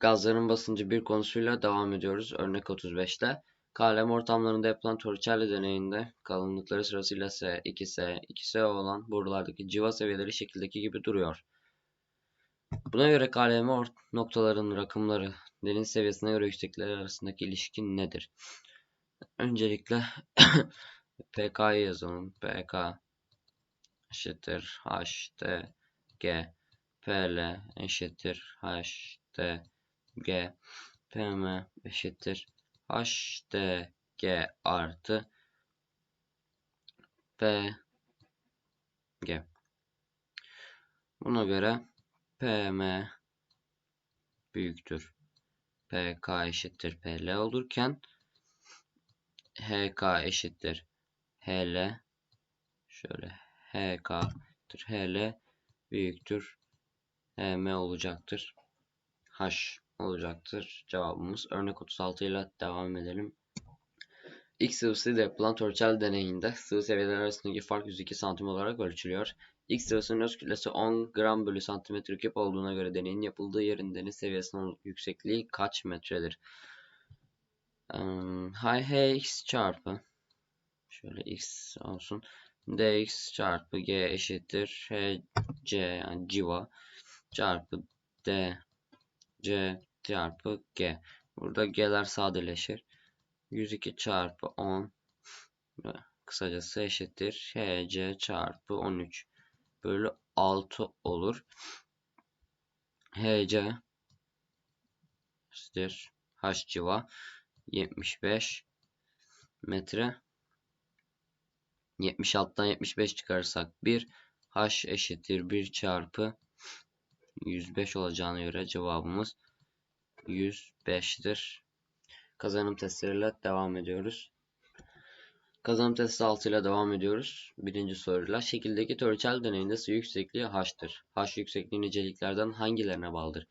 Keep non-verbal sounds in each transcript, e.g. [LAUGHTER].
Gazların basıncı bir konusuyla devam ediyoruz. Örnek 35'te. KLM ortamlarında yapılan Torricelli deneyinde kalınlıkları sırasıyla S, 2S, 2S olan borulardaki civa seviyeleri şekildeki gibi duruyor. Buna göre KLM noktaların rakımları deniz seviyesine göre yükseklikleri arasındaki ilişki nedir? Öncelikle [COUGHS] PK'yı yazalım. PK eşittir HT G PL eşittir HT G PM eşittir HDG artı P G. Buna göre PM büyüktür. PK eşittir PL olurken HK eşittir HL şöyle HK HL büyüktür HM olacaktır. H olacaktır cevabımız. Örnek 36 ile devam edelim. X sıvısıyla yapılan Torricelli deneyinde sıvı seviyeler arasındaki fark 102 santim olarak ölçülüyor. X sıvısının öz kütlesi 10 gram bölü santimetre küp olduğuna göre deneyin yapıldığı yerin deniz seviyesinin yüksekliği kaç metredir? Um, Hx çarpı şöyle x olsun dx çarpı g eşittir hc yani civa çarpı d c çarpı g. Burada g'ler sadeleşir. 102 çarpı 10 kısacası eşittir hc çarpı 13 bölü 6 olur. hc eşittir h civa 75 metre 76'dan 75 çıkarırsak 1 h eşittir 1 çarpı 105 olacağına göre cevabımız 105'tir. Kazanım testleriyle devam ediyoruz. Kazanım testi 6 ile devam ediyoruz. Birinci soruyla. Şekildeki Torricelli deneyinde su yüksekliği h'tır. H yüksekliği niceliklerden hangilerine bağlıdır?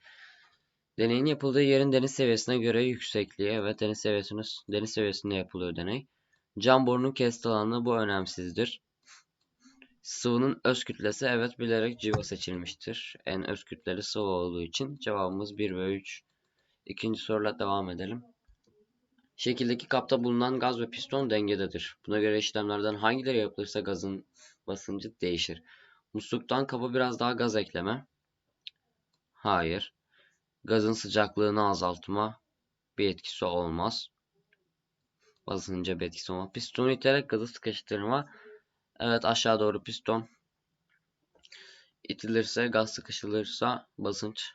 Deneyin yapıldığı yerin deniz seviyesine göre yüksekliği. Evet deniz seviyesinde, deniz seviyesinde yapılıyor deney. Cam borunun kesti alanı bu önemsizdir. Sıvının öz kütlesi evet bilerek civa seçilmiştir. En öz kütleli sıvı olduğu için cevabımız 1 ve 3. İkinci soruyla devam edelim. Şekildeki kapta bulunan gaz ve piston dengededir. Buna göre işlemlerden hangileri yapılırsa gazın basıncı değişir. Musluktan kaba biraz daha gaz ekleme. Hayır. Gazın sıcaklığını azaltma bir etkisi olmaz. Basınca bir etkisi olmaz. Pistonu iterek gazı sıkıştırma. Evet aşağı doğru piston itilirse gaz sıkışılırsa basınç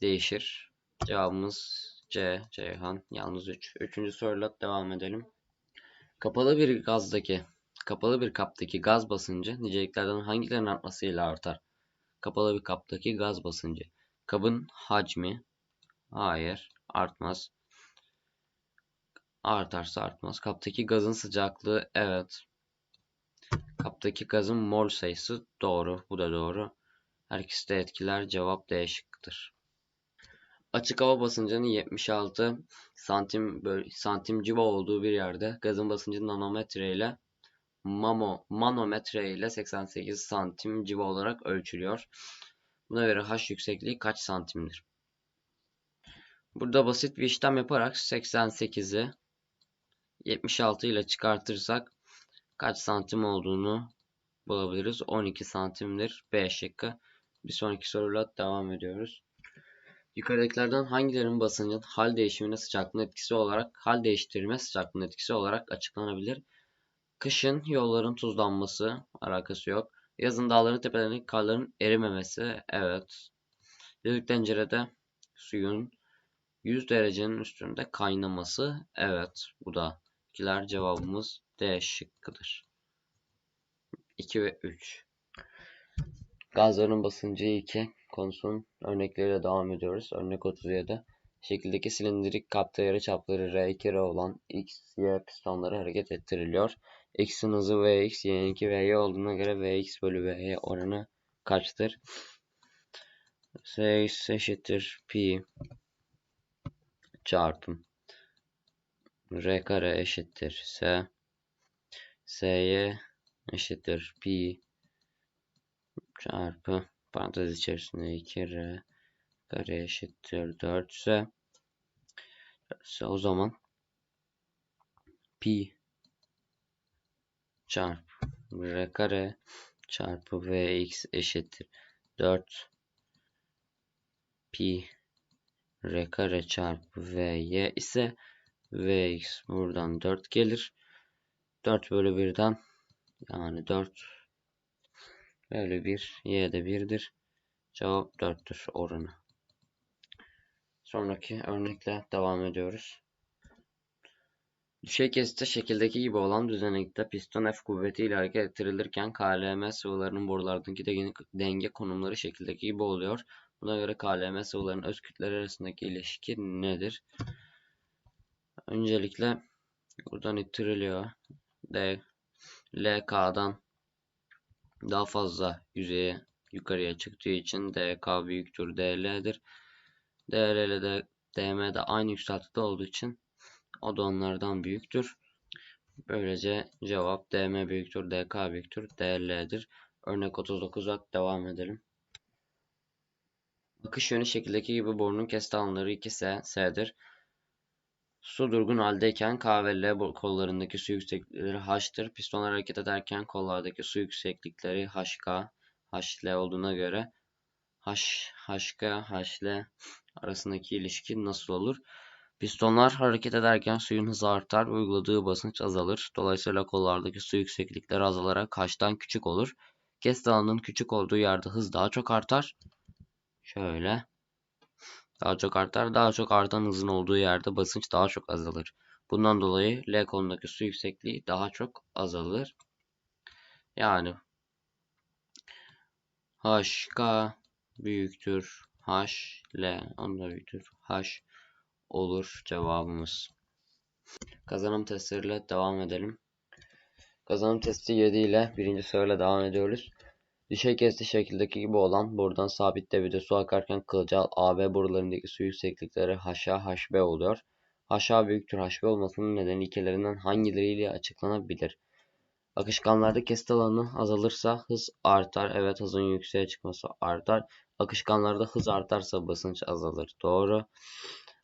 değişir. Cevabımız C. Ceyhan. Yalnız 3. Üçüncü soruyla devam edelim. Kapalı bir gazdaki, kapalı bir kaptaki gaz basıncı niceliklerden hangilerinin artmasıyla artar? Kapalı bir kaptaki gaz basıncı. Kabın hacmi. Hayır. Artmaz. Artarsa artmaz. Kaptaki gazın sıcaklığı. Evet. Kaptaki gazın mol sayısı. Doğru. Bu da doğru. Her de etkiler. Cevap D şıkkıdır. Açık hava basıncının 76 santim böl santim civa olduğu bir yerde gazın basıncı nanometre ile mamo, manometre ile 88 santim civa olarak ölçülüyor. Buna göre H yüksekliği kaç santimdir? Burada basit bir işlem yaparak 88'i 76 ile çıkartırsak kaç santim olduğunu bulabiliriz. 12 santimdir. B şıkkı. Bir sonraki soruyla devam ediyoruz. Yukarıdakilerden hangilerinin basıncın hal değişimine sıcaklığın etkisi olarak hal değiştirme sıcaklığın etkisi olarak açıklanabilir? Kışın yolların tuzlanması alakası yok. Yazın dağların tepelerindeki karların erimemesi evet. Düdük tencerede suyun 100 derecenin üstünde kaynaması evet. Bu da ikiler cevabımız D şıkkıdır. 2 ve 3. Gazların basıncı 2 konusunun örnekleriyle devam ediyoruz. Örnek 37. Şekildeki silindirik kapta yarıçapları R2R olan X, Y pistonları hareket ettiriliyor. X'in hızı Vx, Y'ninki Vy olduğuna göre Vx bölü Vy oranı kaçtır? Sx eşittir pi çarpım R kare eşittir S Sy eşittir pi çarpı parantez içerisinde 2R kare eşittir 4 ise, ise o zaman pi çarpı r kare çarpı vx eşittir 4 pi r kare çarpı vy ise vx buradan 4 gelir. 4 bölü 1'den yani 4 bölü 1 y de 1'dir. Cevap 4'tür oranı. Sonraki örnekle devam ediyoruz. Düşey kesitte şekildeki gibi olan düzenekte piston F kuvvetiyle hareket ettirilirken KLM sıvılarının borulardaki denge konumları şekildeki gibi oluyor. Buna göre KLM sıvıların öz kütleleri arasındaki ilişki nedir? Öncelikle buradan ittiriliyor. D LK'dan daha fazla yüzeye yukarıya çıktığı için DK büyüktür DL'dir. DL de DM de aynı yükseltide olduğu için o da onlardan büyüktür. Böylece cevap DM büyüktür, DK büyüktür, DL'dir. Örnek 39'a devam edelim. Akış yönü şekildeki gibi borunun kesiti alanları 2S, S'dir. Su durgun haldeyken K ve L kollarındaki su yükseklikleri H'tır. Pistonlar hareket ederken kollardaki su yükseklikleri HK, HL olduğuna göre H, HK, HL arasındaki ilişki nasıl olur? Pistonlar hareket ederken suyun hızı artar uyguladığı basınç azalır. Dolayısıyla kollardaki su yükseklikleri azalarak H'tan küçük olur. Kesit alanının küçük olduğu yerde hız daha çok artar. Şöyle. Daha çok artar. Daha çok artan hızın olduğu yerde basınç daha çok azalır. Bundan dolayı L kolundaki su yüksekliği daha çok azalır. Yani HK büyüktür. HL onda büyüktür. H olur cevabımız. Kazanım testleriyle devam edelim. Kazanım testi 7 ile birinci soruyla devam ediyoruz. Düşey kesti şekildeki gibi olan buradan sabit debide su akarken kılcal AB borularındaki su yükseklikleri HA HB oluyor. HA büyüktür HB olmasının nedeni ilkelerinden hangileriyle açıklanabilir? Akışkanlarda kesit alanı azalırsa hız artar. Evet hızın yükseğe çıkması artar. Akışkanlarda hız artarsa basınç azalır. Doğru.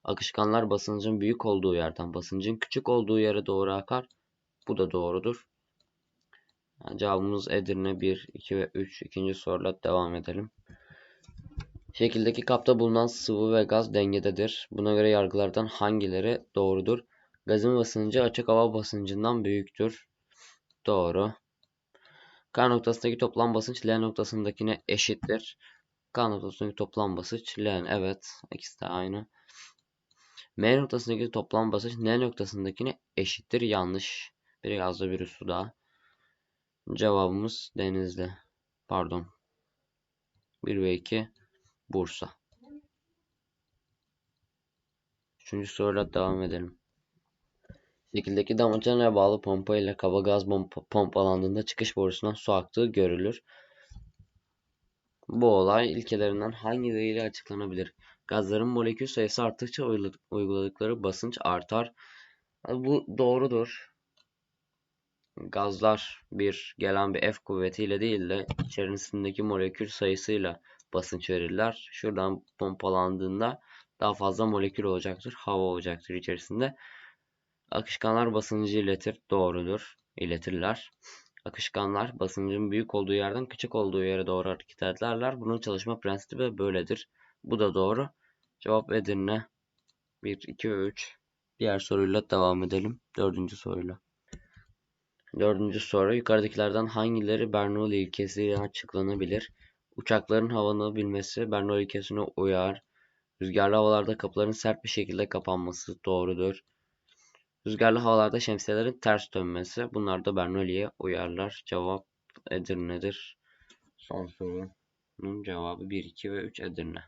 Akışkanlar basıncın büyük olduğu yerden basıncın küçük olduğu yere doğru akar. Bu da doğrudur. Yani cevabımız Edirne 1, 2 ve 3. İkinci soruyla devam edelim. Şekildeki kapta bulunan sıvı ve gaz dengededir. Buna göre yargılardan hangileri doğrudur? Gazın basıncı açık hava basıncından büyüktür. Doğru. K noktasındaki toplam basınç L noktasındakine eşittir. K noktasındaki toplam basınç L. Evet. ikisi de aynı. M noktasındaki toplam basınç N noktasındakine eşittir. Yanlış. Biri gazda biri suda. Cevabımız Denizli. Pardon. 1 ve 2 Bursa. Üçüncü soruyla devam edelim. Şekildeki damacanaya bağlı pompa ile kaba gaz pompalandığında çıkış borusundan su aktığı görülür. Bu olay ilkelerinden hangileriyle açıklanabilir? Gazların molekül sayısı arttıkça uyguladıkları basınç artar. Bu doğrudur. Gazlar bir gelen bir F kuvvetiyle değil de içerisindeki molekül sayısıyla basınç verirler. Şuradan pompalandığında daha fazla molekül olacaktır. Hava olacaktır içerisinde. Akışkanlar basıncı iletir. Doğrudur. İletirler. Akışkanlar basıncın büyük olduğu yerden küçük olduğu yere doğru hareket ederler. Bunun çalışma prensibi böyledir. Bu da doğru. Cevap Edirne 1, 2 ve 3. Diğer soruyla devam edelim. Dördüncü soruyla. Dördüncü soru. Yukarıdakilerden hangileri Bernoulli ilkesiyle açıklanabilir? Uçakların havanı bilmesi Bernoulli ilkesine uyar. Rüzgarlı havalarda kapıların sert bir şekilde kapanması doğrudur. Rüzgarlı havalarda şemsiyelerin ters dönmesi. Bunlar da Bernoulli'ye uyarlar. Cevap Edirne'dir. Son sorunun cevabı 1, 2 ve 3 Edirne.